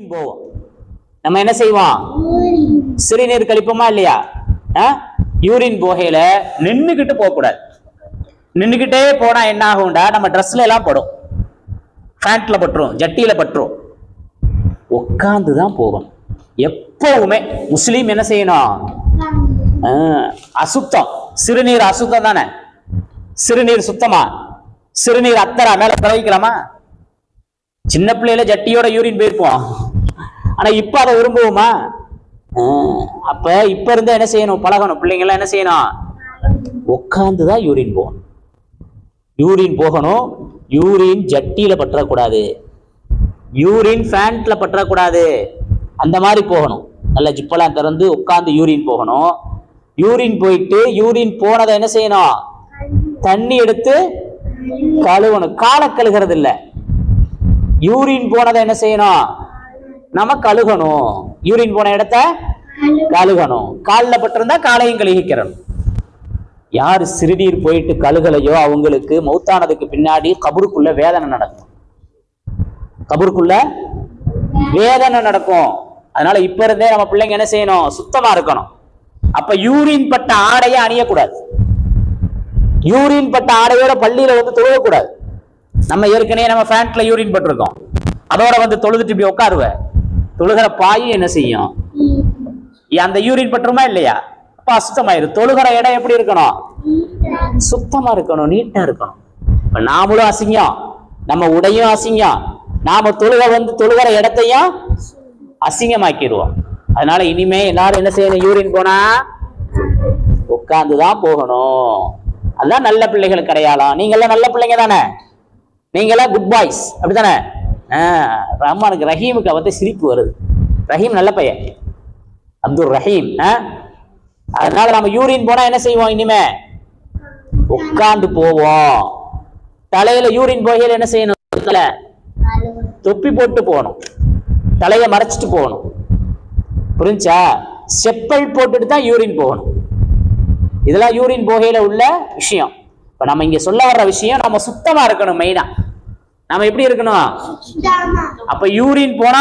போவோம் நம்ம என்ன செய்வோம்? சிறுநீர் கழிப்போமா இல்லையா? யூரின் போகையில நின்னுக்கிட்டு போகக்கூடாது. நின்னுக்கிட்டே போனா என்ன ஆகும்டா? நம்ம ட்ரெஸ்ல எல்லாம் படும். பேண்ட்ல பட்டுரும் ஜட்டியில பட்டுரும். உட்காந்து தான் போகணும். எப்பவுமே முஸ்லீம் என்ன செய்யணும்? அசுத்தம். சிறுநீர் அசுத்தம் தானே? சிறுநீர் சுத்தமா? சிறுநீர் அத்தரா மேல பிரவகிக்கலாமா சின்ன பிள்ளையில ஜட்டியோட யூரின் போயிருப்போம். ஆனா இப்ப அதை விரும்புவோமா? அப்ப இப்ப இருந்தா என்ன செய்யணும்? பழகணும். பிள்ளைங்க என்ன செய்யணும்? உட்காந்து தான் யூரின் போகணும். யூரின் போகணும். யூரின் ஜட்டியில பற்றக்கூடாது. யூரின் ஃபேண்ட்ல பற்றக்கூடாது. அந்த மாதிரி போகணும். நல்ல ஜிப்பெல்லாம் திறந்து உட்காந்து யூரின் போகணும். யூரின் போயிட்டு யூரின் போனதை என்ன செய்யணும்? தண்ணி எடுத்து கழுவணும். காலை கழுகிறது இல்லை யூரின் போனதை என்ன செய்யணும்? நம்ம கழுகணும். யூரின் போன இடத்த கழுகணும். காலில் பட்டிருந்தா காலையும் கழுகிக்கிறணும். யார் சிறுநீர் போயிட்டு கழுகலையோ அவங்களுக்கு மௌத்தானதுக்கு பின்னாடி கபருக்குள்ள வேதனை நடக்கும். கபருக்குள்ள வேதனை நடக்கும். அதனால இப்ப இருந்தே நம்ம பிள்ளைங்க என்ன செய்யணும்? சுத்தமா இருக்கணும். அப்ப யூரின் பட்ட ஆடையை அணியக்கூடாது. யூரின் பட்ட ஆடையோட பள்ளியில வந்து தொழுகக்கூடாது நம்ம ஏற்கனவே நம்ம ஃபேண்ட்ல யூரின் பட்டிருக்கோம். அதோட வந்து தொழுதுட்டு இப்படி உட்காருவ. தொழுகிற பாயும் என்ன செய்யும்? அந்த யூரின் பட்டுருமா இல்லையா? அப்ப அசுத்தமாயிரும். தொழுகிற இடம் எப்படி இருக்கணும்? சுத்தமா இருக்கணும் நீட்டா இருக்கணும். இப்ப நாமளும் அசிங்கம். நம்ம உடையும் அசிங்கம். நாம தொழுக வந்து தொழுகிற இடத்தையும் அசிங்கமாக்கிடுவோம். அதனால இனிமே எல்லாரும் என்ன செய்யணும்? யூரின் போனா உட்கார்ந்து தான் போகணும். அதான் நல்ல பிள்ளைகளுக்கு அடையாளம். நீங்க எல்லாம் நல்ல பிள்ளைங்க தானே? நீங்க எல்லாம் குட் பாய்ஸ் அப்படிதானே ஆஹ் ரஹ்மானுக்கு ரஹீமுக்கு அவத்த சிரிப்பு வருது. ரஹீம் நல்ல பையன். அப்துல் ரஹீம் அதனால நம்ம யூரின் போனா என்ன செய்வோம் இனிமே? உட்கார்ந்து போவோம். தலையில யூரின் போகையில என்ன செய்யணும்? தலை. தொப்பி போட்டு போகணும். தலையை மறைச்சிட்டு போகணும். புரிஞ்சா? செப்பல் போட்டுட்டு தான் யூரின் போகணும். இதெல்லாம் யூரின் போகையில உள்ள விஷயம். இப்ப நம்ம இங்க சொல்ல வர்ற விஷயம் நம்ம சுத்தமா இருக்கணும் மெயினா நம்ம எப்படி இருக்கணும்? அப்ப யூரின் போனா